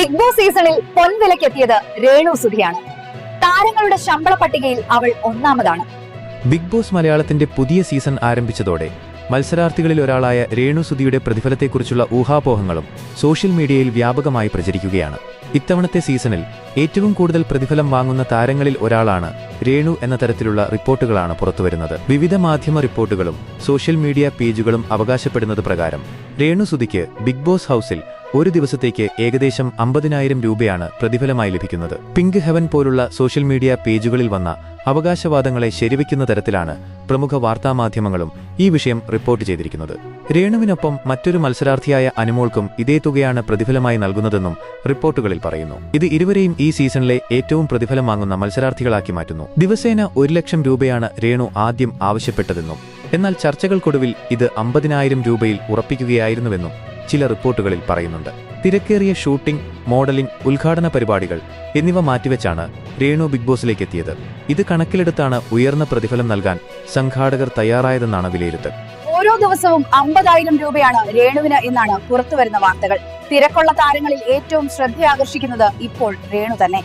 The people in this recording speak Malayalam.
ബിഗ് ബോസ് സീസണിൽ പൊൻവിലക്കെത്തിയത് രേണു സുധിയാണ്. താരങ്ങളുടെ ശമ്പള പട്ടികയിൽ അവൾ ഒന്നാമതാണ്. ബിഗ് ബോസ് മലയാളത്തിന്റെ പുതിയ സീസൺ ആരംഭിച്ചതോടെ മത്സരാർത്ഥികളിൽ ഒരാളായ രേണു സുധിയുടെ പ്രതിഫലത്തെക്കുറിച്ചുള്ള ഊഹാപോഹങ്ങളും സോഷ്യൽ മീഡിയയിൽ വ്യാപകമായി പ്രചരിക്കുകയാണ്. ഇത്തവണത്തെ സീസണിൽ ഏറ്റവും കൂടുതൽ പ്രതിഫലം വാങ്ങുന്ന താരങ്ങളിൽ ഒരാളാണ് രേണു എന്ന തരത്തിലുള്ള റിപ്പോർട്ടുകളാണ് പുറത്തുവരുന്നത്. വിവിധ മാധ്യമ റിപ്പോർട്ടുകളും സോഷ്യൽ മീഡിയ പേജുകളും അവകാശപ്പെടുന്നത് പ്രകാരം രേണു സുധിക്ക് ബിഗ് ബോസ് ഹൌസിൽ ഒരു ദിവസത്തേക്ക് ഏകദേശം അമ്പതിനായിരം രൂപയാണ് പ്രതിഫലമായി ലഭിക്കുന്നത്. പിങ്ക് ഹെവൻ പോലുള്ള സോഷ്യൽ മീഡിയ പേജുകളിൽ വന്ന അവകാശവാദങ്ങളെ ശരിവയ്ക്കുന്ന തരത്തിലാണ് പ്രമുഖ വാർത്താമാധ്യമങ്ങളും ഈ വിഷയം റിപ്പോർട്ട് ചെയ്തിരിക്കുന്നത്. രേണുവിനൊപ്പം മറ്റൊരു മത്സരാർത്ഥിയായ അനുമോൾക്കും ഇതേ തുകയാണ് പ്രതിഫലമായി നൽകുന്നതെന്നും റിപ്പോർട്ടുകളിൽ പറയുന്നു. ഇത് ഇരുവരെയും ഈ സീസണിലെ ഏറ്റവും പ്രതിഫലം വാങ്ങുന്ന മത്സരാർത്ഥികളാക്കി മാറ്റുന്നു. ദിവസേന ഒരു ലക്ഷം രൂപയാണ് രേണു ആദ്യം ആവശ്യപ്പെട്ടതെന്നും എന്നാൽ ചർച്ചകൾക്കൊടുവിൽ ഇത് അമ്പതിനായിരം രൂപയിൽ ഉറപ്പിക്കുകയായിരുന്നുവെന്നും ചില റിപ്പോർട്ടുകളിൽ പറയുന്നുണ്ട്. തിരക്കേറിയ ഷൂട്ടിംഗ് മോഡലിംഗ് ഉദ്ഘാടന പരിപാടികൾ എന്നിവ മാറ്റിവെച്ചാണ് രേണു ബിഗ് ബോസിലേക്ക് എത്തിയത്. ഇത് കണക്കിലെടുത്താണ് ഉയർന്ന പ്രതിഫലം നൽകാൻ സംഘാടകർ തയ്യാറായതെന്നാണ് വിലയിരുത്തൽ. ഓരോ ദിവസവും അമ്പതായിരം രൂപയാണ് രേണുവിന് എന്നാണ് പുറത്തുവരുന്ന വാർത്തകൾ. തിരക്കുള്ള താരങ്ങളിൽ ഏറ്റവും ശ്രദ്ധയാകർഷിക്കുന്നത് ഇപ്പോൾ രേണു തന്നെ.